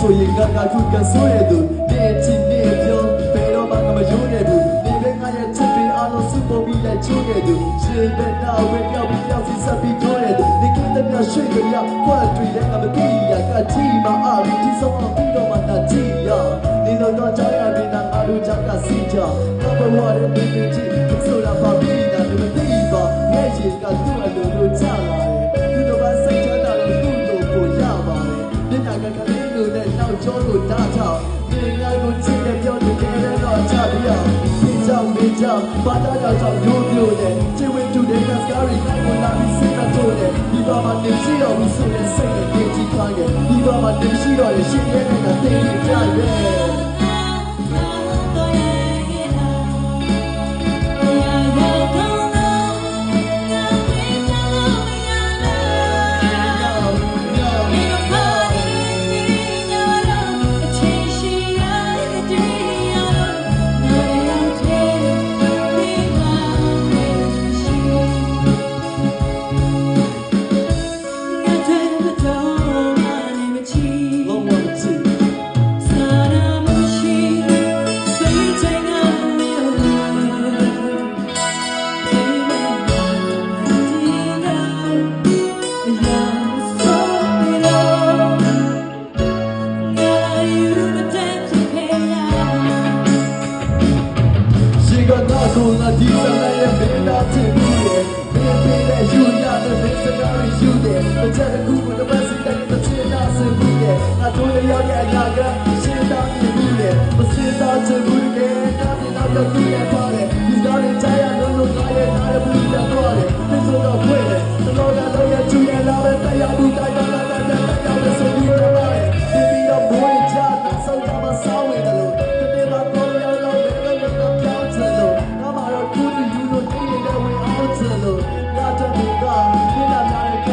ဆိုရင်ငါကခုကဆိုရသူနေချင်နေပြောဘယ်တော့မှငါမယုံနေဘူးနေပဲငါရဲ့ချစ်တွေအားလုံးစုပုံပြီးလိုက်ချိုးနေသူရှင်ပဲနာဝဲပြောက်ပြီးပြောက်စီဆက်ပြီးတော့ရသူနေကတဲ့ပြရွှေကြရကွက်တွေလည်းငါမသိရကတိမအားဒီဆုံးအောင်ပြီးတော့မှတာကြည့်ရနေတော့တော့ကြားရပြီးနာငါတို့ချက်ကစီကြကဘဝရဲ့နေနေချစ်ဆိုတာပါပြီးတာဒီမသိပါငဲ့ချင်က နဲ့နောက်ကျောကိုတားထောက်ဒီငါကိုချစ်တဲ့ပြောတဲ့ကလေးတော့ချပြရဒီကြောင့်ဒီကြောင့်ဘာသာကြောင့်ကြောင့်မျိုးမျိုးနဲ့ချစ်ဝင်တူတဲ့ကစကားတွေကိုလာပြီးစိတ်ကတိုးတယ်ဒီဘာမှနေရှိတော့ဘူးဆိုတဲ့စိတ်နဲ့ကြည်ကြည်ခိုင်းတယ်ဒီဘာမှနေရှိတော့ရင်ရှင်းရဲနေတာသိနေကြရဲ့ ဒီစံရဲ့မင်းသားချစ်ပြီးရဲ့မင်းသေးတဲ့ယူရတဲ့မင်းစကားရယူတဲ့တစ်ချက်တစ်ခုကိုတစ်ပတ်စီတိုင်းတစ်ချက်နာစင်ပြီးရဲ့အတူရရတဲ့အနာကရှင်းတာပြီးပြီးရဲ့မစင်သားချစ်ပြီးရဲ့တာမင်တော့ပြည့်ရပါတယ်ဒီစံရဲ့ချာရလုံးလုံးကရဲ့နာရဘူးရတော့တယ်သစ္စာတော့ဖွဲ့ 어쩌니가. 맨날 나를